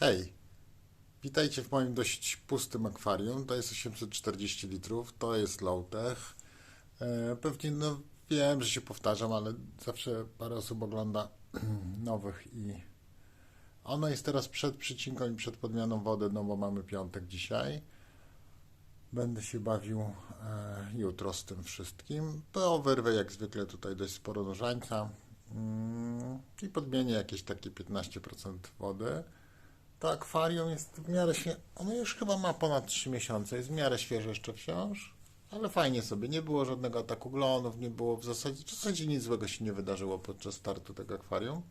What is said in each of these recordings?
Hej, witajcie w moim dość pustym akwarium. To jest 840 litrów, to jest low-tech. E, Pewnie no, wiem, że się powtarzam, ale zawsze parę osób ogląda nowych i ono jest teraz przed przycinką i przed podmianą wody, no bo mamy piątek dzisiaj. Będę się bawił e, jutro z tym wszystkim. Po wyrwę jak zwykle tutaj dość sporo nożańca mm, i podmienię jakieś takie 15% wody. To akwarium jest w miarę świeże. Ono już chyba ma ponad 3 miesiące, jest w miarę świeże jeszcze wciąż, ale fajnie sobie. Nie było żadnego ataku glonów, nie było w zasadzie, w zasadzie nic złego się nie wydarzyło podczas startu tego akwarium.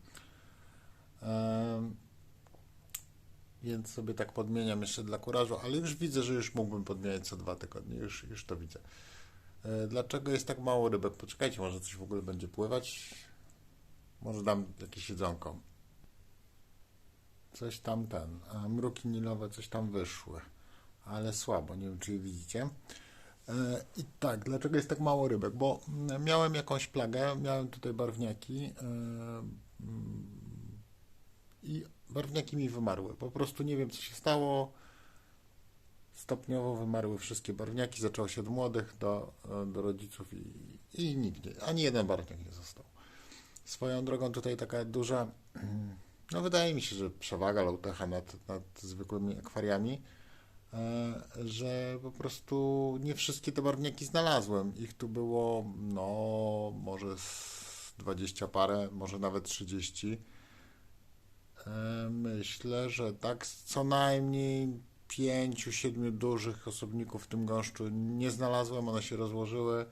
Em, więc sobie tak podmieniam jeszcze dla kurażu, ale już widzę, że już mógłbym podmieniać co dwa tygodnie, już, już to widzę. E, Dlaczego jest tak mało rybek? Poczekajcie, może coś w ogóle będzie pływać. Może dam jakieś jedzonko. Coś tam ten, mruki nilowe coś tam wyszły, ale słabo, nie wiem czy widzicie. E, I tak, dlaczego jest tak mało rybek? Bo mm, miałem jakąś plagę, miałem tutaj barwniaki e, mm, i barwniaki mi wymarły. Po prostu nie wiem co się stało. Stopniowo wymarły wszystkie barwniaki, zaczęło się od młodych do, e, do rodziców i, i nikt nie, ani jeden barwniak nie został. Swoją drogą tutaj taka duża no wydaje mi się, że przewaga Lautecha nad, nad zwykłymi akwariami, e, że po prostu nie wszystkie te barwniaki znalazłem. Ich tu było, no, może z 20 parę, może nawet 30. E, Myślę, że tak co najmniej 5-7 dużych osobników w tym gąszczu nie znalazłem, one się rozłożyły.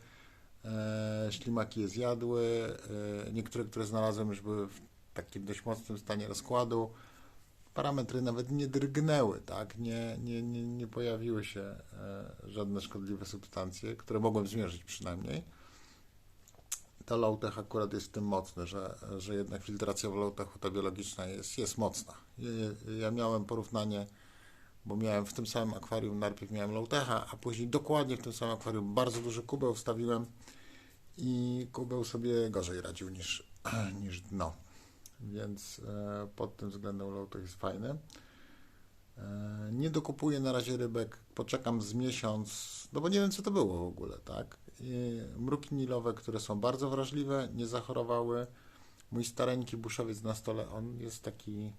E, Ślimaki je zjadły. Niektóre, które znalazłem, już były w takim dość mocnym stanie rozkładu. Parametry nawet nie drgnęły, tak? Nie, nie, nie, nie pojawiły się e, żadne szkodliwe substancje, które mogłem zmierzyć przynajmniej. To low-tech akurat jest w tym mocny, że, że jednak filtracja w low-techu, ta biologiczna jest, jest mocna. Ja, miałem porównanie, bo miałem w tym samym akwarium, najpierw miałem low-techa, a później dokładnie w tym samym akwarium bardzo duży kubeł wstawiłem i kubeł sobie gorzej radził niż, niż dno więc e, pod tym względem low jest fajny. E, nie dokupuję na razie rybek, poczekam z miesiąc, no bo nie wiem co to było w ogóle, tak? I mruki nilowe, które są bardzo wrażliwe, nie zachorowały. Mój stareńki buszowiec na stole, on jest taki,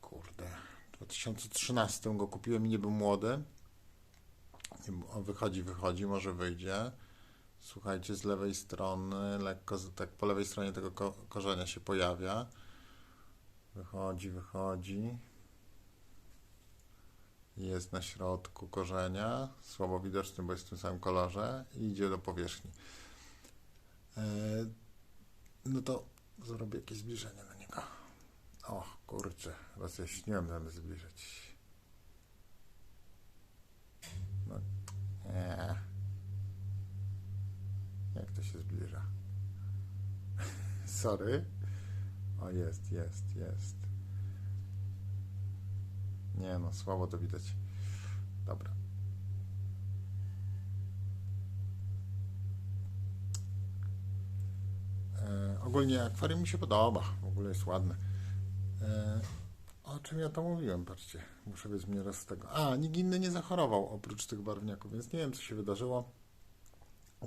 kurde, w 2013 go kupiłem i nie był młody. On wychodzi, wychodzi, może wyjdzie. Słuchajcie, z lewej strony, lekko, tak po lewej stronie tego ko korzenia się pojawia. Wychodzi, wychodzi. Jest na środku korzenia, słabo widoczny, bo jest w tym samym kolorze i idzie do powierzchni. E, no to zrobię jakieś zbliżenie na niego. O, kurczę, rozjaśniłem zamiast zbliżyć. No, nie. Jak to się zbliża? Sorry. O, jest, jest, jest. Nie no, słabo to widać. Dobra. E, ogólnie akwarium mi się podoba. W ogóle jest ładne. E, o czym ja to mówiłem? Patrzcie, muszę być mnie raz z tego. A, nikt inny nie zachorował oprócz tych barwniaków, więc nie wiem, co się wydarzyło.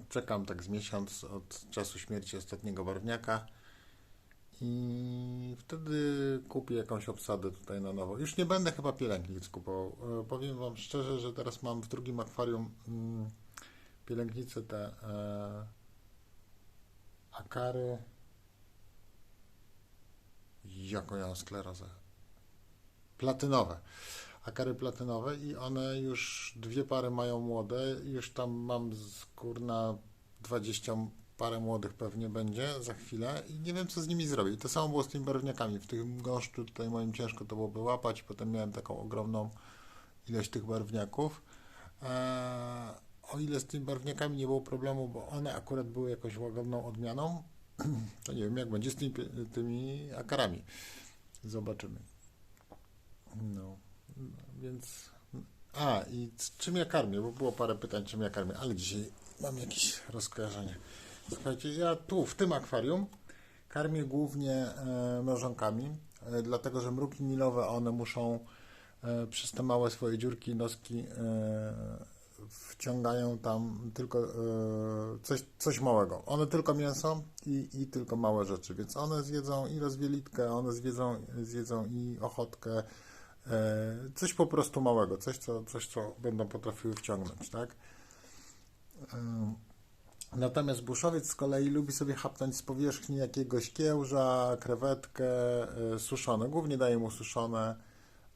Czekam tak z miesiąc od czasu śmierci ostatniego barwniaka i wtedy kupię jakąś obsadę tutaj na nowo. Już nie będę chyba pielęgnic kupował. E, Powiem Wam szczerze, że teraz mam w drugim akwarium mm, te e, akary. Jaką ja mam sklerozę? Platynowe akary platynowe i one już dwie pary mają młode, już tam mam kurna 20 parę młodych pewnie będzie za chwilę i nie wiem co z nimi zrobić. To samo było z tymi barwniakami. W tym gąszczu tutaj moim ciężko to byłoby łapać, potem miałem taką ogromną ilość tych barwniaków. Eee, o ile z tymi barwniakami nie było problemu, bo one akurat były jakąś łagodną odmianą, to nie wiem jak będzie z tymi, tymi akarami. Zobaczymy. No. Więc. A, i czym ja karmię? Bo było parę pytań, czym ja karmię, ale dzisiaj mam jakieś rozkojarzenie. Słuchajcie, ja tu w tym akwarium karmię głównie e, mrożonkami. e, dlatego że mruki nilowe, one muszą e, przez te małe swoje dziurki i noski wciągają tam tylko coś, coś małego. One tylko mięso i, i tylko małe rzeczy, więc one zjedzą i rozwielitkę, one zjedzą, zjedzą i ochotkę, coś po prostu małego, coś co, coś, co będą potrafiły wciągnąć, tak? E, Natomiast buszowiec z kolei lubi sobie chapnąć z powierzchni jakiegoś kiełża, krewetkę, e, suszone. Głównie daje mu suszone,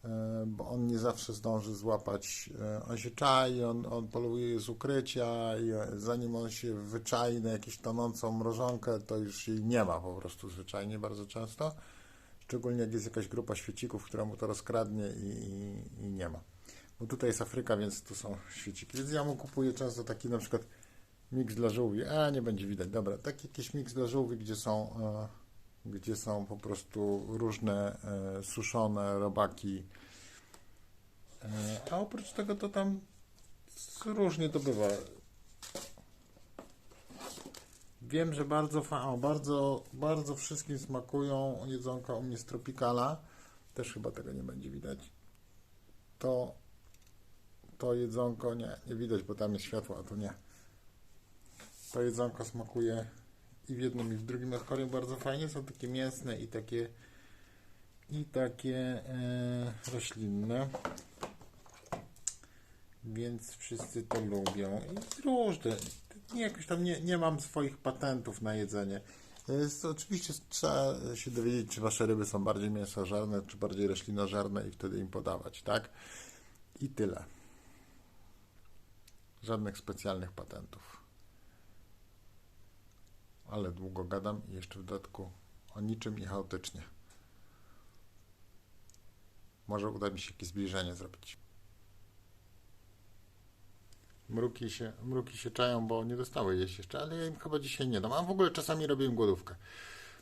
e, bo on nie zawsze zdąży złapać. e, On się czai, on, on poluje z ukrycia i e, zanim on się wyczai na jakąś tonącą mrożonkę, to już jej nie ma po prostu zwyczajnie bardzo często. Szczególnie jak jest jakaś grupa świecików, która mu to rozkradnie i, i, i nie ma. Bo tutaj jest Afryka, więc tu są świeciki. Więc ja mu kupuję często taki na przykład Miks dla żółwi. A, nie będzie widać. Dobra, taki jakiś miks dla żółwi, gdzie są, e, gdzie są po prostu różne e, suszone robaki. E, a oprócz tego to tam różnie to bywa. Wiem, że bardzo, o, bardzo, bardzo wszystkim smakują jedzonka u mnie z Tropicala. Też chyba tego nie będzie widać. To, to jedzonko nie, nie widać, bo tam jest światło, a tu nie. To jedzonko smakuje i w jednym i w drugim akwarium bardzo fajnie. Są takie mięsne i takie i takie e, roślinne. Więc wszyscy to lubią. I różne. Nie, jakoś tam nie, nie mam swoich patentów na jedzenie. Jest, oczywiście trzeba się dowiedzieć, czy wasze ryby są bardziej mięsożerne, czy bardziej roślinożerne i wtedy im podawać, tak? I tyle. Żadnych specjalnych patentów ale długo gadam i jeszcze w dodatku o niczym i chaotycznie. Może uda mi się jakieś zbliżenie zrobić. Mruki się, mruki się czają, bo nie dostały jeść jeszcze, ale ja im chyba dzisiaj nie dam. A w ogóle czasami robię im głodówkę,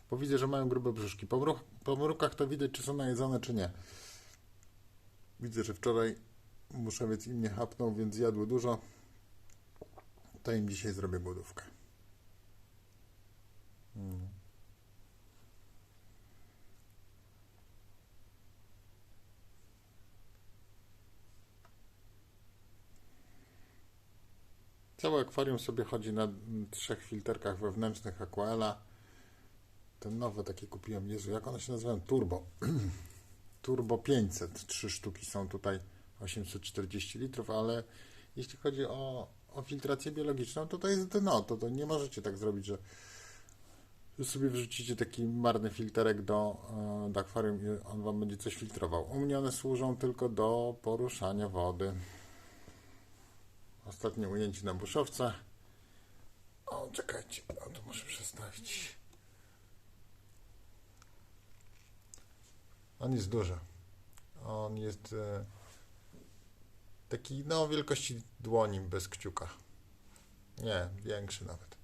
bo widzę, że mają grube brzuszki. Po, mruk, po mrukach to widać, czy są najedzone, czy nie. Widzę, że wczoraj muszewiec im nie chapnął, więc jadły dużo. To im dzisiaj zrobię głodówkę. Mm. Całe akwarium sobie chodzi na trzech filterkach wewnętrznych Aquaela. Ten nowe takie kupiłem, Jezu, jak one się nazywają? Turbo. Turbo 500. Trzy sztuki są tutaj 840 litrów, ale jeśli chodzi o, o filtrację biologiczną, to to jest dno. To, to nie możecie tak zrobić, że że sobie wrzucicie taki marny filterek do, e, do akwarium i on wam będzie coś filtrował. U mnie one służą tylko do poruszania wody. Ostatnie ujęcie na buszowca. O, czekajcie, o, to muszę przestawić. On jest duży. On jest e, taki, no, wielkości dłoni bez kciuka. Nie, większy nawet.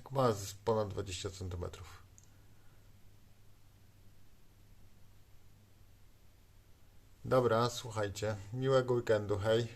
Tak ma z ponad 20 cm. Dobra, słuchajcie. Miłego weekendu, hej.